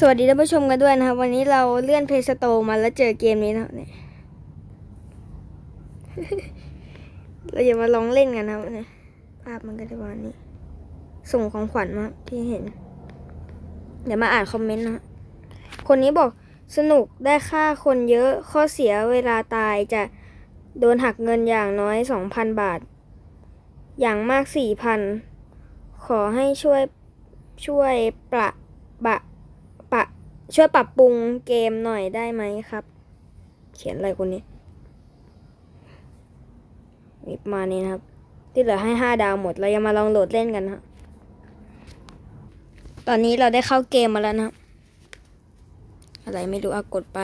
สวัสดีท่านผู้ชมกันด้วยนะครับ วันนี้เราเลื่อนเพย์สโตมาแล้วเจอเกมนี้นะครับเนี่ยเราจะมาลองเล่นกันนะครับเนี่ยภาพมันก็จะประมาณนี้ ส่งของขวัญมาที่เห็น เดี๋ยวมาอ่านคอมเมนต์นะคนนี้บอกสนุกได้ค่าคนเยอะข้อเสียเวลาตายจะโดนหักเงินอย่างน้อยสองพันบาท อย่างมากสี่พันขอให้ช่วยช่วยปรับะ ช่วยปรับปรุงเกมหน่อยได้ไหมครับ เขียนอะไรคนนี้นี่ประมาณนี้นะครับ ที่เหลือให้ห้าดาวหมด เรายังมาลองโหลดเล่นกันนะฮะตอนนี้เราได้เข้าเกมมาแล้วนะครับอะไรไม่รู้อะกดไป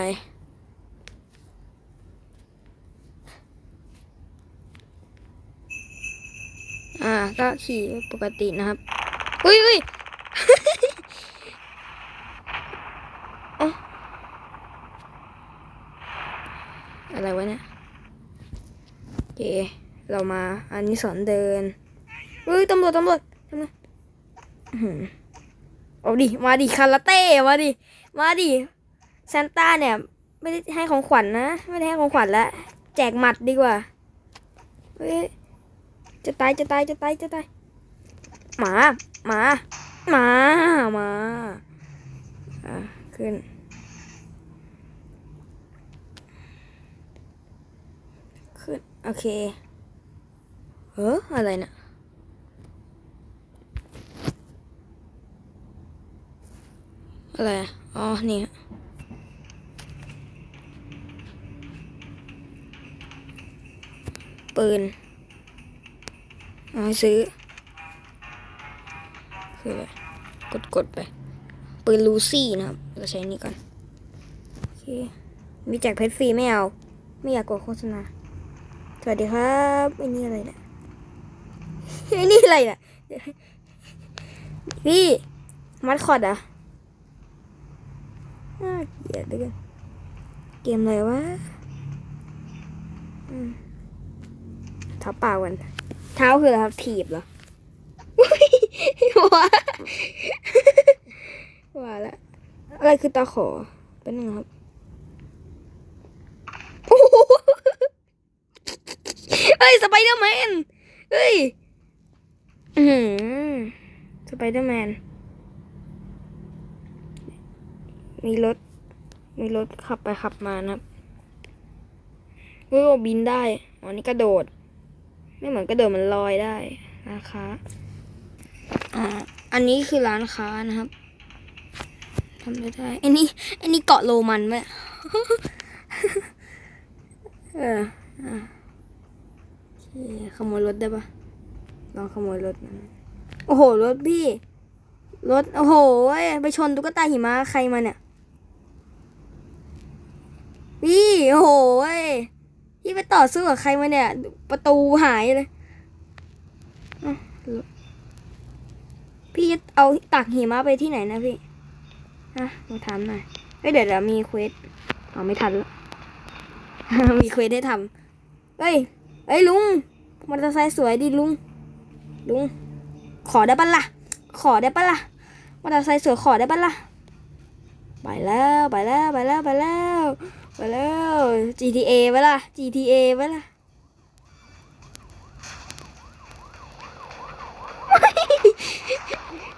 อ่าก็ขี่ปกตินะครับ อุ้ยอุ้ย เอ๊ะ อะไรวะเนี่ยโอเคเรามาอันนี้สอนเดินเฮ้ยตำรวจตำรวจตำรวจอื้อหือเอาดิ มาดิคาราเต้ มาดิ มาดิซานต้าเนี่ย ไม่ได้ให้ของขวัญนะ ไม่ได้ให้ของขวัญแล้ว แจกหมัดดีกว่า เฮ้ย จะตาย จะตาย จะตาย จะตาย หมา หมา หมา หมา อะ ขึ้น ขึ้น โอเค เอออะไรนะอะไร อ๋อ นี่ฮะปืนเอาซื้อ คืออะไร กดกดไป ปืนลูซี่นะครับ เราใช้นี่ก่อน โอเค มีแจกเพชรฟรีไม่เอา ไม่อยากกดโฆษณา สวัสดีครับไอ้นี่อะไรนี่ยไอ้นี่อะไรนี่ยเดี๋ยวพี่มัดคอดอะน่าเกลียดด้วยกันเกมอะไรวะเท้าเปล่ากันเท้าคืออะไรครับถีบเหรอว้าว่าแล้วอะไรคือตาขอเป็นยังไงครับโอ้โหเฮ้ยสไปเดอร์แมนเฮ้ยอือหือสไปเดอร์แมนมีรถ มีรถขับไปขับมานะครับเฮ้ยบินได้อ๋อนี่กระโดด ไม่เหมือนกระโดดมันลอยได้นะคะอ่าอันนี้คือร้านค้านะครับทำไม่ได้ อันนี้ อันนี้เกาะโรมันไหมเอออะ ขโมยรถได้ปะลองขโมยรถมันโอ้โห รถพี่ รถ โอ้โห ไปชนตุ๊กตาหิมะใครมาเนี่ย พี่ โอ้โหพี่ไปต่อสู้กับใครมาเนี่ย ประตูหายเลย พี่จะเอาตักหิมะไปที่ไหนนะพี่ฮะมาถามหน่อยเดี๋ยวเดี๋ยวมีเควสเอไม่ทันแล้วมีเควสให้ทำเฮ้ย เฮ้ยลุงมอเตอร์ไซค์สวยดิลุง ลุง ขอได้ปะล่ะ ขอได้ปะล่ะมอเตอร์ไซค์สวยขอได้ปะล่ะ ไปแล้วไปแล้วไปแล้วไปแล้วไปแล้ว GTA ไปล่ะ GTA ไปล่ะ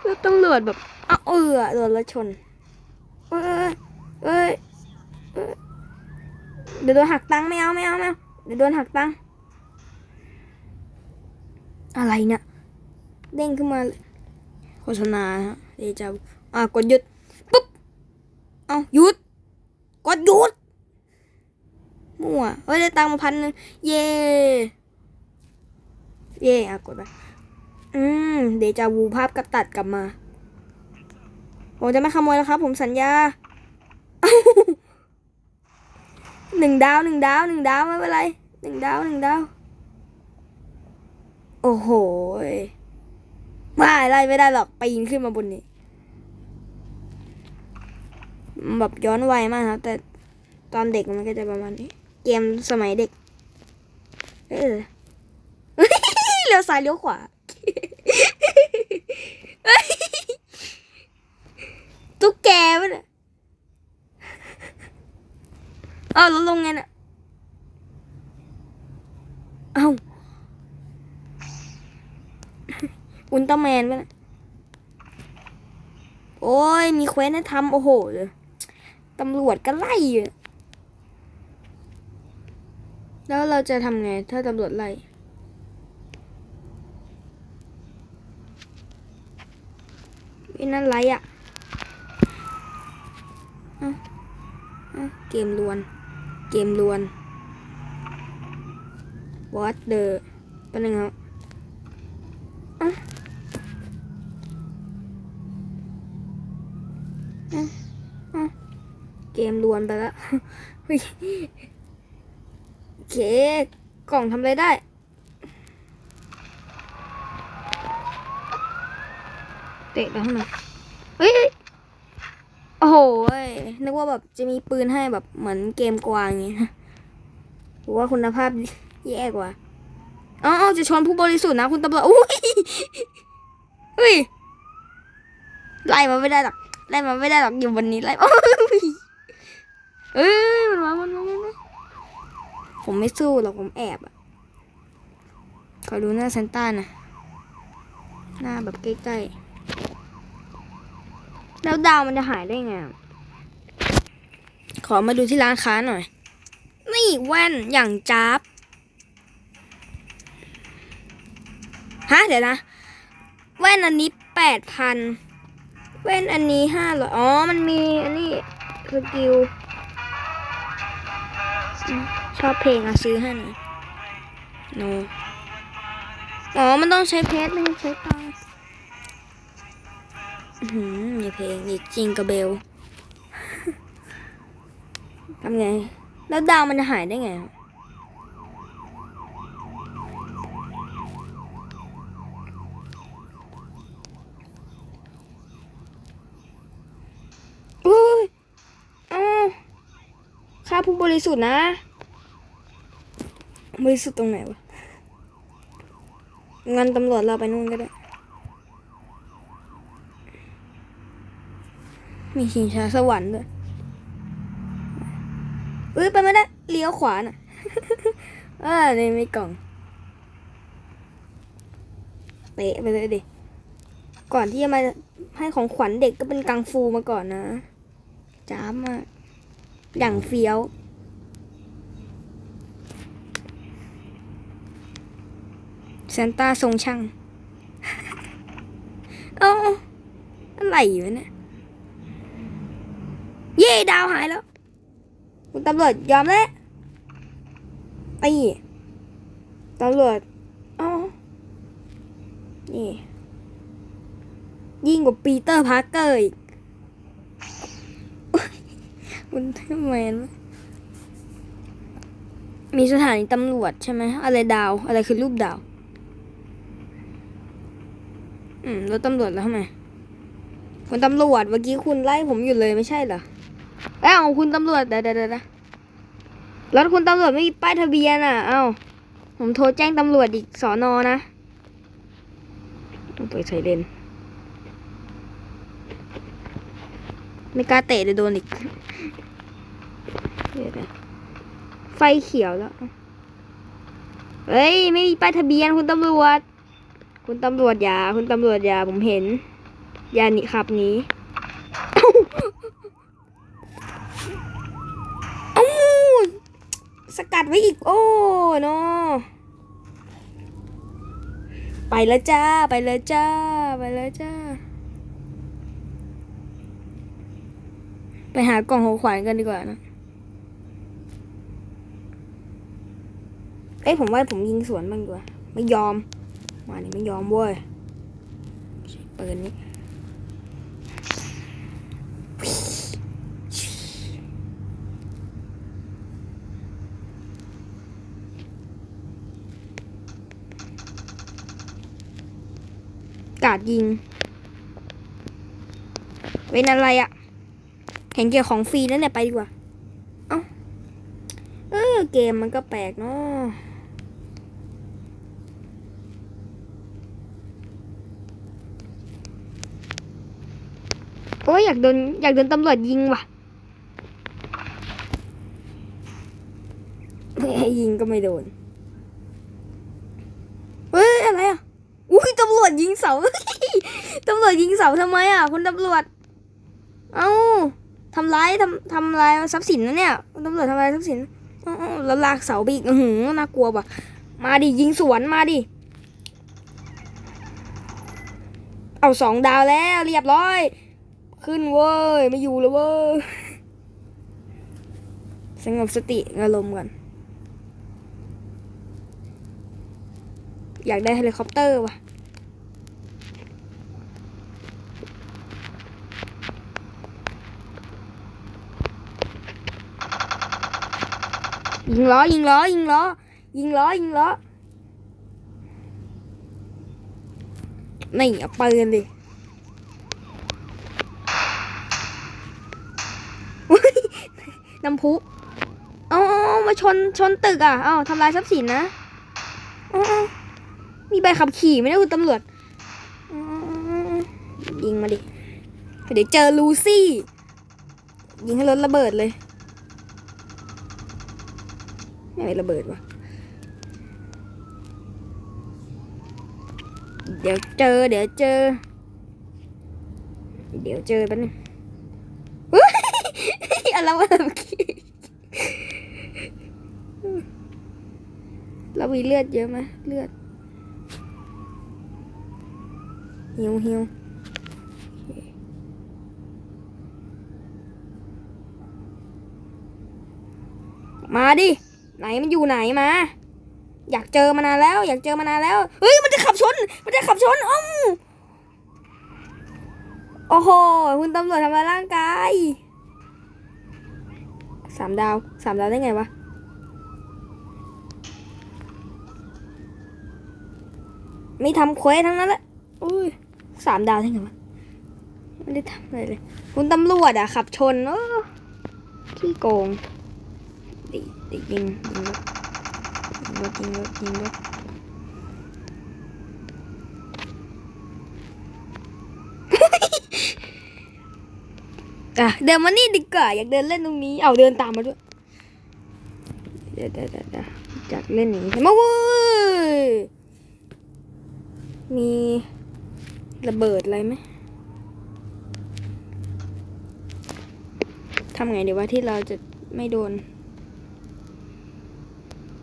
รถตำรวจแบบอ้าเออโดนรถชนเอ้ยเอ้ยเอ้ยเดี๋ยวโดนหักตังค์ไม่เอาไม่เอาไม่เอาเดี๋ยวโดนหักตังค์ อะไรเนี่ยเด้งขึ้นมาโฆษณาฮะเดจาวูอะกดหยุดปุ๊บเอาหยุด กดหยุดมั่วเฮ้ยได้ตังค์มาพันหนึ่งเย่เย่อะกดไปอืมเดจาวูภาพกระตัดกลับมาผมจะไม่ขโมยแล้วครับ ผมสัญญาหนึ่งดาวหนึ่งดาวหนึ่งดาวไม่เป็นไรหนึ่งดาวหนึ่งดาว โอ้โหไม่ไล่ไม่ได้หรอกปีนขึ้นมาบนนี้แบบย้อนวัยมากครับ แต่ตอนเด็กมันก็จะประมาณนี้ เกมสมัยเด็ก เออเลี้ยวซ้ายเลี้ยวขวาตุ๊กแกมันอ้าวแลลงไงน่ะอ้า อุลตร้าแมนไปะเนะโอ้ย มีเควสให้ทำโอ้โหตำรวจก็ไล่อยู่แล้วเราจะทำไง ถ้าตำรวจไล่ไอ้นั่นไรอะอะอะเกมลวน เกมลวน what the เป็นยังไงครับอะอะอะเก มลวนไปแล้วเฮ้ยโอเค กล่องทำอะไรได้ เตะแล้วทำไมเฮ้ยเฮ้ยโอ้โหนึกว่าแบบจะมีปืนให้แบบเหมือนเกมกวางอย่างเงี้ยหรือว่าคุณภาพแย่กว่าอ๋อจะชนผู้บริสุทธิ์นะคุณตำรวจอุ้ยเฮ้ยไล่มาไม่ได้หรอกไล่มาไม่ได้หรอกอยู่บนนี้ไล่ เอ้ยมันมามันมามันมาผมไม่สู้หรอกผมแอบอะขอดูหน้าซันต้านะหน้าแบบใกล้ๆ แล้วดาวมันจะหายได้ไง ขอมาดูที่ร้านค้าหน่อย นี่แว่นอย่างจ้าบฮะเดี๋ยวนะ แว่นอันนี้แปดพันแว่นอันนี้ห้าร้อยอ๋อ มันมีอันนี้สกิล ชอบเพลงอะซื้อให้หน่อยโนอ๋อ มันต้องใช้เพชรไม่ใช่ใช้ตังค์อื้อหือมีเพลงอีกจิงกระเบลทำไง แล้วดาวมันจะหายได้ไงยอ้าวฆ่า ผู้บริสุทธิ์นะบริสุทธิ์ตรงไหนวะงั้นตำรวจเราไปนู่นก็ได้ มีชิงช้าสวรรค์ด้วยเอ้ยไปไม่ได้เลี้ยวขวาน่ะเออนี่มีกล่องเตะไปเลยดิก่อนที่จะมาให้ของขวัญเด็กก็เป็นกังฟูมาก่อนนะจ้ามมากอย่างเฟี้ยว ซนต้าทรงช่าง เอาอะไรอยู่เนี่ย เย่ดาวหายแล้ว คุณตำรวจยอมแล้วไอ้ตำรวจเอ้านี่ ยิ่งกว่าปีเตอร์พาร์เกอร์อีก คุณทำไมวะมีสถานีตำรวจใช่ไหมอะไรดาว อะไรคือรูปดาว อืมแล้วตำรวจแล้วทำไมคุณตำรวจเมื่อกี้คุณไล่ผมอยู่เลยไม่ใช่เหรอเอ้าคุณตำรวจเดี๋ยวเดี๋ยวเดี๋ยวรถคุณตำรวจไม่มีป้ายทะเบียนอะ เอ้าผมโทรแจ้งตำรวจอีกสอนอนะต้องเปิดไซเรนไม่กล้าเตะเดี๋ยโดนอีกไฟเขียวแล้ว เฮ้ย ไม่มีป้ายทะเบียนคุณตำรวจ คุณตำรวจอย่า คุณตำรวจอย่า ผมเห็น อย่าหนีขับหนีเอ้าเอ้สกัดไว้อีก โอ้เนาะไปแล้วจ้า ไปแล้วจ้า ไปแล้วจ้า ไปหากล่องของขวัญกันดีกว่านะ เอ้ยผมว่าผมยิงสวนบ้างดีกว่า ไม่ยอม มานี่ไม่ยอมเว้ยใช้ปืนนี้กาดยิง เป็นอะไรอะเห็นเกี่ยวของฟรีแล้วเนี่ยไปดีกว่า เอ้า เออ เกมมันก็แปลกเนาะ โอ้ยอยากโดนอยากโดนตำรวจยิงว่ะไม่ยิงก็ไม่โดน เฮ้ยอะไรอะ อุ้ยตำรวจยิงเสาตำรวจยิงเสาทำไมอะคุณตำรวจ เอ้าทำร้ายทำทำลายทรัพย์สินนะเนี่ยคุณตำรวจทำลายทรัพย์สินแล้วลากเสาไปอีกอือหือน่ากลัวว่ะ มาดิยิงสวนมาดิ เอาสองดาวแล้วเรียบร้อย ขึ้นเว้ย ไม่อยู่แล้วเว้ย สงบสติอารมณ์ก่อน อยากได้เฮลิคอปเตอร์ว่ะยิงล้อยิงล้อยิงล้อยิงล้อยิงล้อนี่เอาปืนดิ อุ๊ย น้ำพุเอาเอามาชนชนตึกอะ เอาทำลายทรัพย์สินนะอาเอมีใบขับขี่ไหมนะคุณตำรวจยิงมาดิเดี๋ยวเจอลูซี่ ยิงให้รถระเบิดเลยไม่ระเบิดวะเดี๋ยวเจอ เดี๋ยวเจอ เดี๋ยวเจอแป๊บนึงอุ๊ยอะไรวะเมื่อกี้ เรามีเลือดเยอะไหมเลือดหิวหิวมาดิ ไหนมันอยู่ไหนมา อยากเจอมานานแล้ว อยากเจอมานานแล้ว เฮ้ย มันจะขับชน มันจะขับชนอ้อมโอ้โห คุณตำรวจทำร้ายร่างกาย สามดาว สามดาวได้ไงวะ ไม่ทำเควสทั้งนั้นแหละอุ้ยสามดาวได้ไงวะไม่ได้ทำอะไรเลย คุณตำรวจอะขับชนเออขี้โกงดิดิยิงยิงรถยิงรถยิงรถยิงรถอะเดินมานี่ดีกว่าอยากเดินเล่นตรงนี้ เอาเดินตามมาด้วยเดี๋ยวเดี๋ยวเดี๋ยวอยากเล่นอย่างนี้ใช่ไหมเว้ย มีระเบิดอะไรไหมทำไงดีว่าที่เราจะไม่โดน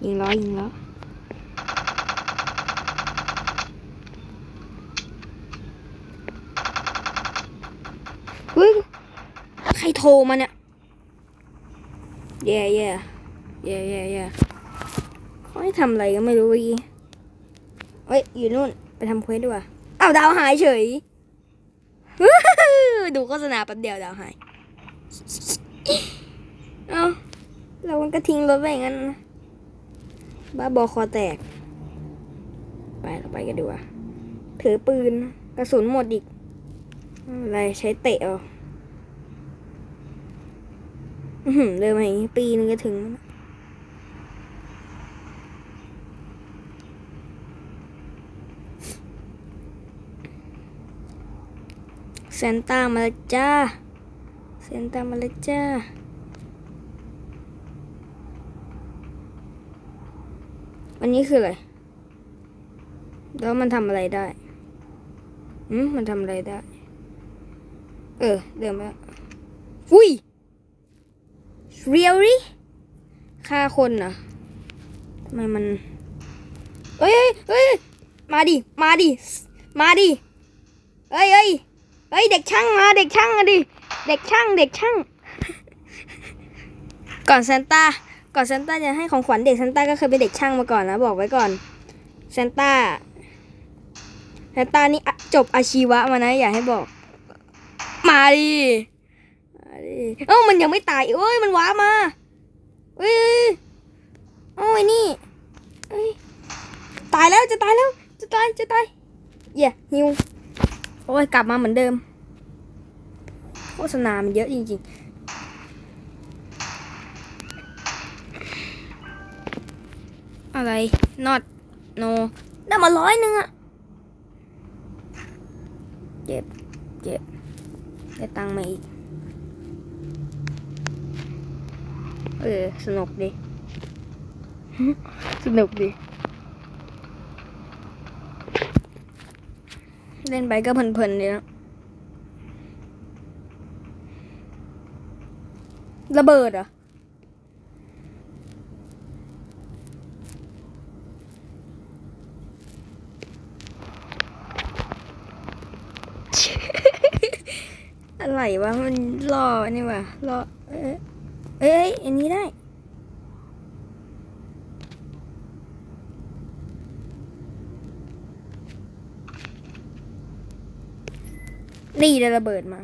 ยิงล้อยิงล้อเฮ้ยใครโทรมาเนี่ยแย่แย่แย่แย่แย่เขาให้ทำอะไรก็ไม่รู้เมื่อกี้เฮ้ย อยู่นู่น ทำเควสดีกว่าอ้าวดาวหายเฉย ดูโฆษณาแป๊บเดียวดาวหาย เอ้าเรามันก็ทิ้งรถไว้อย่างนั้นนะบ้าบอคอแตก ไปเราไปกันดีกว่า ถือปืนกระสุนหมดอีกไม่เป็นไรใช้เตะเอาอื้อหือเดินมอย่างนี้ปีนึงจะถึงแล้วน ซนต้ามาแล้วจ้าเซนต้ามาแล้วจ้าอันนี้คืออะไร แล้วมันทำอะไรได้อืมมันทำอะไรได้ เออ เดินมาอุ้ย really ฆ่าคนเหรอทำไมมันเอ้ยเอ้ยมาดิ มาดิ มาดิ เอ้ยเอ้ย เอ้ยเด็กช่างมาเด็กช่างมาดิ เด็กช่างเด็กช่าง ก่อนซานต้าก่อนซานต้าจะให้ของขวัญเด็กซานต้าก็เคยเป็นเด็กช่างมาก่อนนะบอกไว้ก่อนซานต้าซานต้านี่จบอาชีวะมานะอย่าให้บอก มาดิมาดิเอ้ามันยังไม่ตายเอ้ยมันว้ามาเอ้ยเอ้ยเอ้าไอ้นี่เอ้ยตายแล้วจะตายแล้วจะตายจะตายเย่ฮิว โอ้ยกลับมาเหมือนเดิมโฆษณามันเยอะจริงๆ อะไร not no ได้มาร้อยหนึ่งอะเจ็บเจ็บได้ตังค์มาอีก เออ สนุกดี สนุกดี เล่นไปก็เพลินๆเลยนะระเบิดเหรออะไรวะ มันล่อนี่วะล่อเอ้ยเอ้ยอันนี้ได้ นี่ได้ระเบิดมา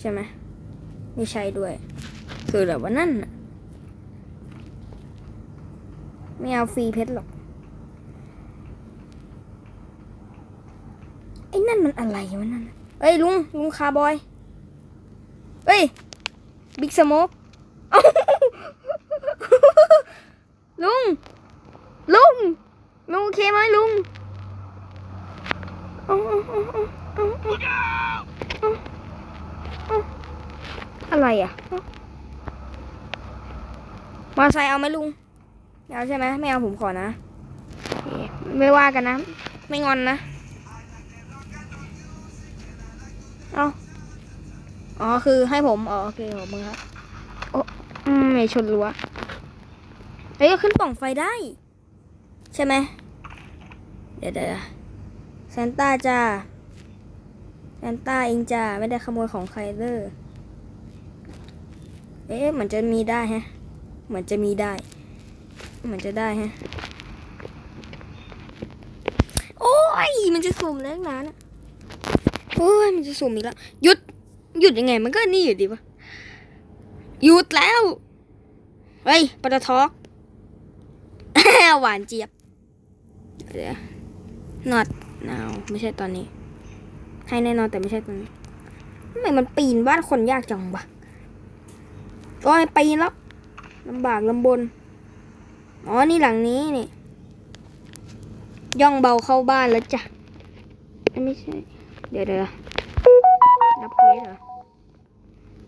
ใช่ไหมไม่ใช่ด้วย คือแบบว่านั่นน่ะไม่เอาฟรีเพชรหรอก ไอ้นั่นมันอะไรวะนั่นเอ้ยลุง ลุงคาบอย เอ้ย บิ๊กสโมกลุง ลุง ลุงโอเคไหมลุงอาเอ อาเอาเอาเอาเอาอะไรอะเอามอเตอร์ไซค์เอาไหมลุงไม่เอาใช่ไหมไม่เอาผมขอนะโอเคไม่ว่ากันนะ ไม่งอนนะ เอาอ๋อ คือให้ผม อ๋อ โอเคขอบคุณครับ โอ้อืมไม่ชนรั้วเอ้ยขึ้นปล่องไฟได้ ใช่ไหม เดี๋ยวเดี๋ยวซานต้าจ้า ซานต้าเองจ้าไม่ได้ขโมยของใครเลยเอ๊ะเหมือนจะมีได้ฮะ เหมือนจะมีได้ เหมือนจะได้ฮะ โอ้ย มันจะสุ่มแล้วนานอะโอ้ย มันจะสุ่มอีกแล้ว หยุด หยุดยังไง มันก็นี่อยู่ดีวะหยุดแล้ว เฮ้ยปตทอหวานเจี๊ยบเดี๋ยว not now ไม่ใช่ตอนนี้ ให้แน่นอนแต่ไม่ใช่ตอนนี้ทำไมมันปีนบ้านคนยากจังวะโอ้ยปีนแล้วลำบากลำบน อ๋อ นี่หลังนี้นี่ ย่องเบาเข้าบ้านแล้วจ้ะ ไม่ใช่ เดี๋ยวเดี๋ยวรับเควสเหรอ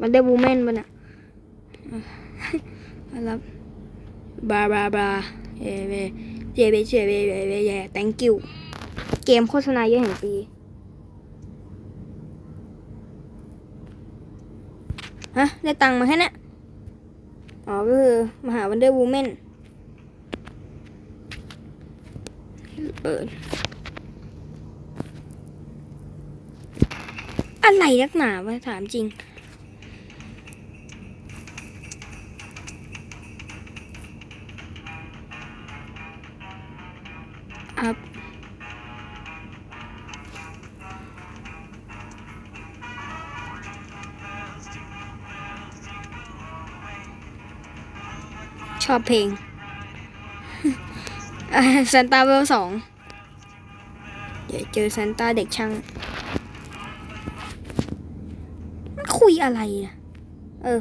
มันได้บูแมนปะนี่ยมารับบาบาบาเอเวเจเบเจเบเบเบเย่ thank you เกมโฆษณาเยอะแห่งปี ฮะ ได้ตังค์มาแค่นี้อ๋อ ก็คือมหาวันเดอร์วูแมนเปิดอะไรนักหนาวะถามจริง อบเพลงซันต้าเวลสองเดี๋ยวเจอซันต้าเด็กช่าง มันคุยอะไรอะเออ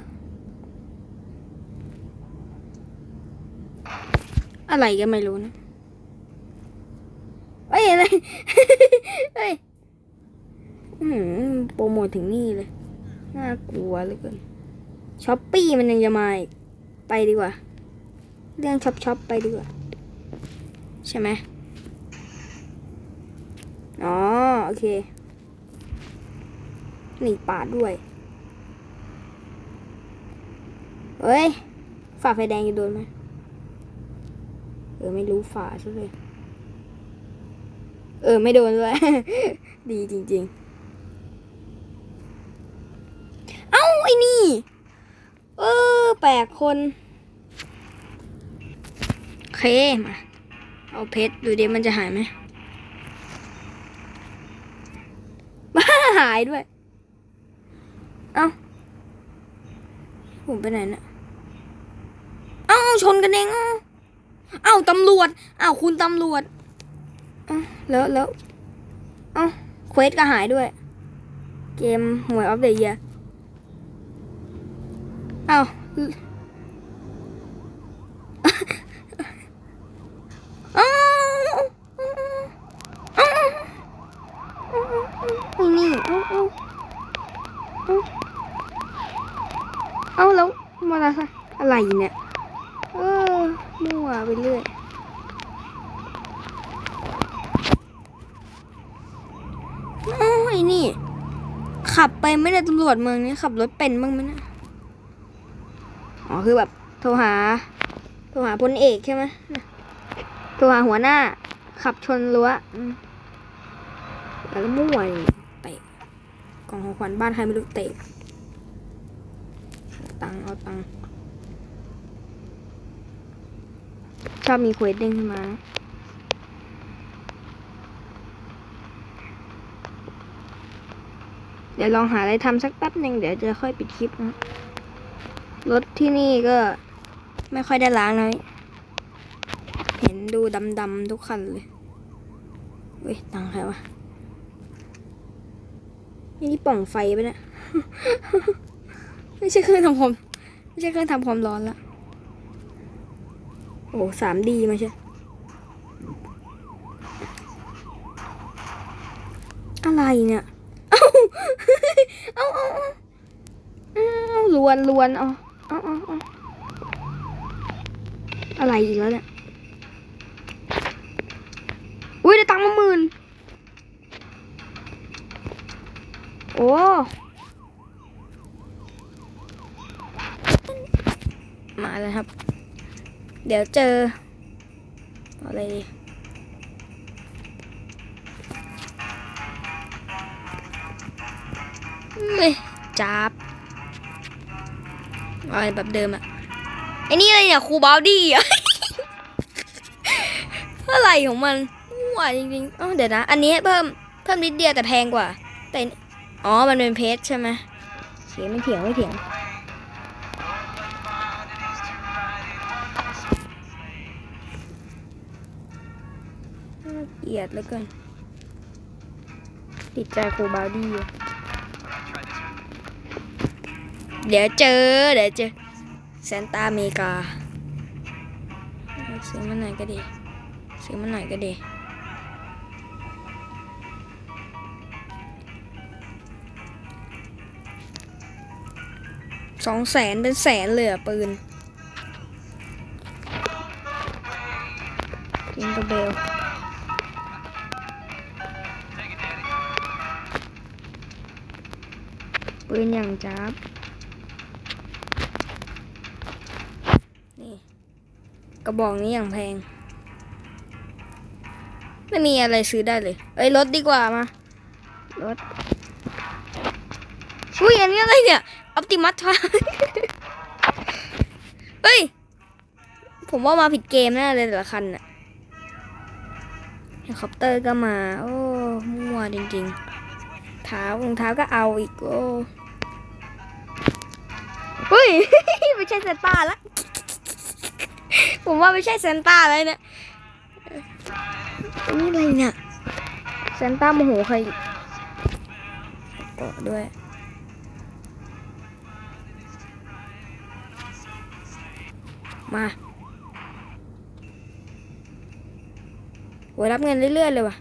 อะไรก็ไม่รู้นะเอ้ยอะไรเฮ้ยอื้อหือโปรโมทถึงนี่เลย น่ากลัวเหลือเกินช้อปปี้มันยังจะมาอีก ไปดีกว่า เรื่องช็อปช็อปไปดีกว่าใช่ไหมอ๋อ โอเคหนีป่าด้วย เฮ้ย ฝ่าไฟแดงจะโดนไหมเออ ไม่รู้ฝ่าซะเลยเออ ไม่โดนด้วย ดีจริง ๆ เอ้า ไอ้นี่ เออ แปลกคน เคมา เอาเพชรดูดิมันจะหายไหมบ้าหายด้วย เอ้าผมไปไหนน่ะเอ้าชนกันเองเอ้าเอาตำรวจเอ้าคุณตำรวจเอ้าแล้วแล้วเอ้าเควสก็หายด้วย เกมหวยออฟเดอะเยียเอ้าเอ้าเอ้าไอ้นี่เอ้าเอ้าเอ้าเอ้าแล้วมอเตอร์ไซค์อะไร เนี่ย เออมั่วไปเรื่อยโอ้ยนี่ ขับไปไม่ได้ตำรวจเมืองนี้ขับรถเป็นบ้างไหมนะอ๋อคือแบบโทรหา โทรหาพลเอกใช่ไหมโทรหาหัวหน้า ขับชนรั้วอืมแล้วก็มั่วเตะกล่องของขวัญบ้านใครไม่รู้เตะตังค์เอาตังค์ ชอบมีเควสเด้งขึ้นมา เดี๋ยวลองหาอะไรทำสักแป๊บหนึ่งเดี๋ยวจะค่อยปิดคลิปนะ รถที่นี่ก็ไม่ค่อยได้ล้างเลยเห็นดูดำๆทุกคันเลย เว้ย ตังค์ใครวะ นี่นี่ปล่องไฟไปนี่ยไม่ใช่เครื่องทำความไม่ใช่เครื่องทำความร้อนละ โอ้สามดีมาใช่ อะไรเนี่ย เอ้าเอ้าเอ้าเอ้าเอ้าลวนลวนเอาเอาเอาเอาอะไรอีกแล้วเนี่ย อุ้ยได้ตังค์มาหมื่น โอ้มาแล้วครับ เดี๋ยวเจออะไรดีเอ้ยจับอะไรแบบเดิมอะไอ้นี่อะไรเนี่ยครูบาวดี้อะอะไรของมันมั่วจริงๆอ๋อเดี๋ยวนะ อันนี้เพิ่มเพิ่มนิดเดียวแต่แพงกว่า แต่ อ๋อ มันเป็นเพชรใช่ไหมเสียไม่เถียงไม่เถียง ยดเหลือเกินติดใจครูบาวดี้เดี๋ยวเจอ เดี๋ยวเจอเซนต้าเมกา ซื้อมาหน่อยก็ดี ซื้อมาหน่อยก็ดีสองแสนเป็นแสนเลยอะปืน จับ นี่ กระบอกนี้อย่างแพง ไม่มีอะไรซื้อได้เลย เอ้ยรถดีกว่ามา รถอุ้ยอันนี้อะไรเนี่ย ออปติมัสทาเฮ้ย ผมว่ามาผิดเกมแน่เลยแต่ละคันน่ะเฮลิคอปเตอร์ก็มา โอ้ มั่วจริงๆเท้ารองเท้าก็เอาอีก โอ้เฮ้ย ไม่ใช่เซนต้าละผมว่าไม่ใช่เซนต้าเลยเนี่ยนี่อะไรเนี่ยเซนต้าโมโหใครเกาะด้วยมาโวยรับเงินเรื่อยๆเลยว่ะ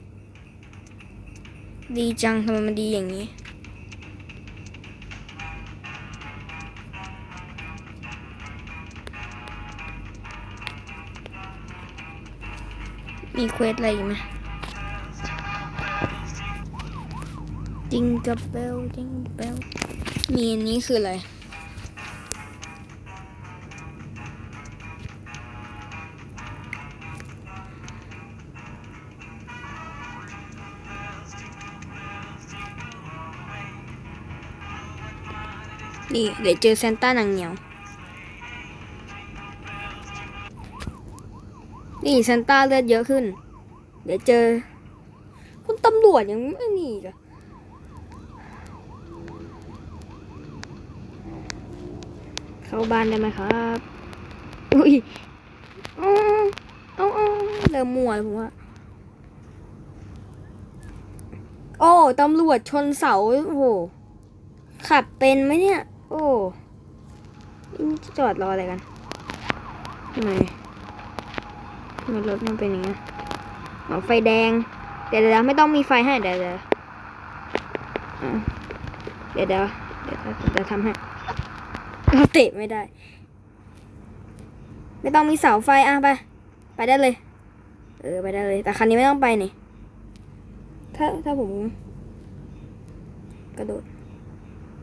ดีจังทำไมมันดีอย่างนี้ มีเควสอะไรไหมจิงกับเบลจิงเบลมีอันนี้คืออะไรนี่เดี๋ยวเจอเซนต้าหนังเหนียว นี่ซานต้าเลือดเยอะขึ้น เดี๋ยวเจอ คุณตำรวจยังไม่นี่กอะเข้าบ้านได้ไหมครับ อุ้ยเอาเอาเอเริ่มมัวแล้วผมว่าโอ้ ตำรวจชนเสา โอ้โห ขับเป็นไหมเนี่ย โอ้จอดรออะไรกัน ทำไม ทำไมรถมันเป็นอย่างเงี้ยอ๋อไฟแดง เดี๋ยวเดี๋ยวไม่ต้องมีไฟให้เดี๋ยวเดี๋ยวอะเดี๋ยวเดี๋ยวเดี๋ยวเดี๋ยวทำให้เราเตะไม่ได้ ไม่ต้องมีเสาไฟอะไป ไปได้เลย เออไปได้เลย แต่คันนี้ไม่ต้องไปนี่ ถ้าถ้าผม กระโดด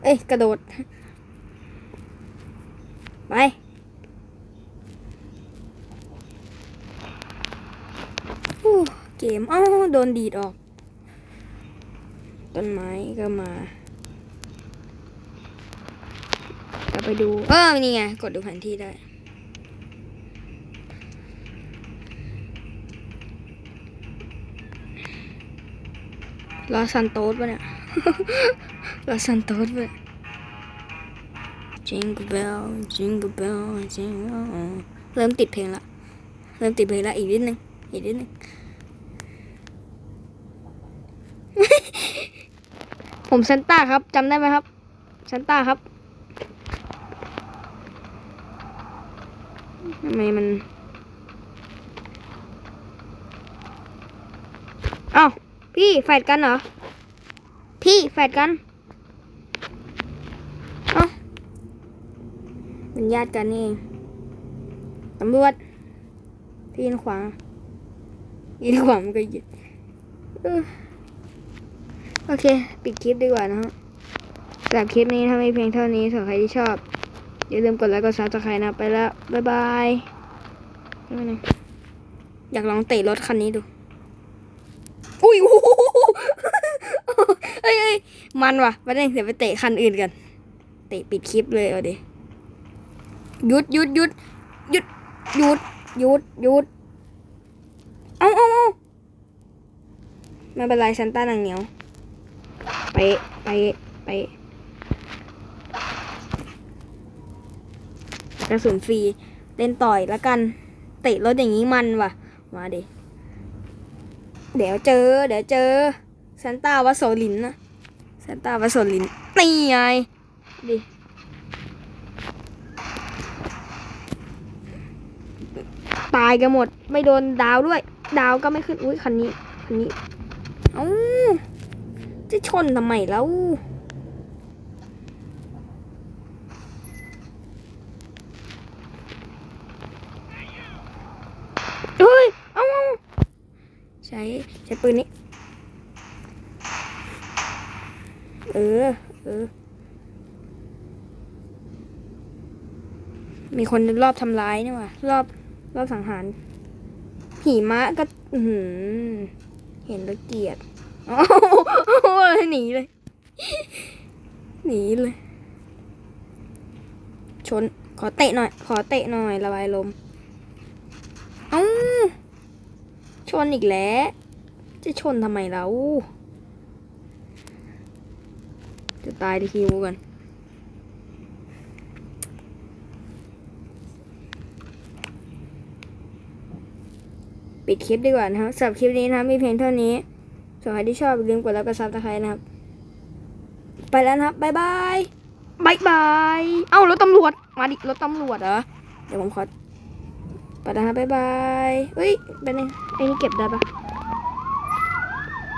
เอ้ยกระโดด ไป เกมอ้าโดนดีดออก ต้นไม้ก็มาเราไปดู เออนี่ไง กดดูแผนที่ได้ลอซันโตสปะเนี่ยลอซันโตสปะ Jingle bell Jingle bell Jingle เริ่มติดเพลงละ เริ่มติดเพลงละอีกนิดนึง อีกนิดนึง ผมเซนต้าครับจำได้ไหมครับเซนต้าครับทำไมมันอ้าพี่แฟดกันเหรอ พี่แฟดกันเอ้าเป็นญาติกันนี่เองตำรวจพี่ยินขวางยินขวางมันก็ยุดเออ โอเค ปิดคลิปดีกว่านะฮะสำหรับคลิปนี้ถ้าไม่เพียงเท่านี้สำหรับใครที่ชอบ อย่าลืมกดไลค์กดซับสไครต์นะไปแล้ว บ๊ายบายอยากลองเตะรถคันนี้ดู อุ้ยโอ้โหเอ้ยเอ้ยมันว่ะไปเดี๋ยวไปเตะคันอื่นกัน เตะปิดคลิปเลยเอาดิหยุดหยุดหยุดหยุดหยุดหยุดหยุดเอาเอาเอาไม่เป็นไรซันต้านังเหนียว ไปไปไปกระสุนฟรีเล่นต่อยแล้วกัน เตะรถอย่างนี้มันว่ะ มาดิเดี๋ยวเจอ เดี๋ยวเจอซันต้าวาโสลินนะซันต้าวาโสลินนี่ไงดิตายกันหมด ไม่โดนดาวด้วย ดาวก็ไม่ขึ้น อุ้ยคันนี้ คันนี้ เอ้า จะชนทำไมแล้วเฮ้ยเอ้าใช้ใช้ปืนนี้ เออ เออ มีคนรอบทำร้ายนี่ว่ารอบรอบสังหารผีมะก็เห็นแล้วเกียด หหนีเลย หนีเลย ชน ขอเตะหน่อย ขอเตะหน่อย ระบายลม เอ้า ชนอีกแล้ว จะชนทำไมเรา จะตายที่คิวกันปิดคลิปดีกว่านะครับสำหรับคลิปนี้นะมีเพียงเท่านี้ ส่วนใครที่ชอบอย่าลืมกดไลค์กดซับสไครต์นะครับ ไปแล้วนะครับบ๊ายบายบายบายเอ้ารถตำรวจ มาดิรถตำรวจเหรอ เดี๋ยวผมขอไปแล้วนะครับบ๊ายบายเฮ้ยเป็นไงไอ้นี่เก็บได้ปะ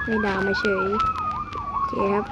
ไม่ดาวมาเฉยโอเคครับ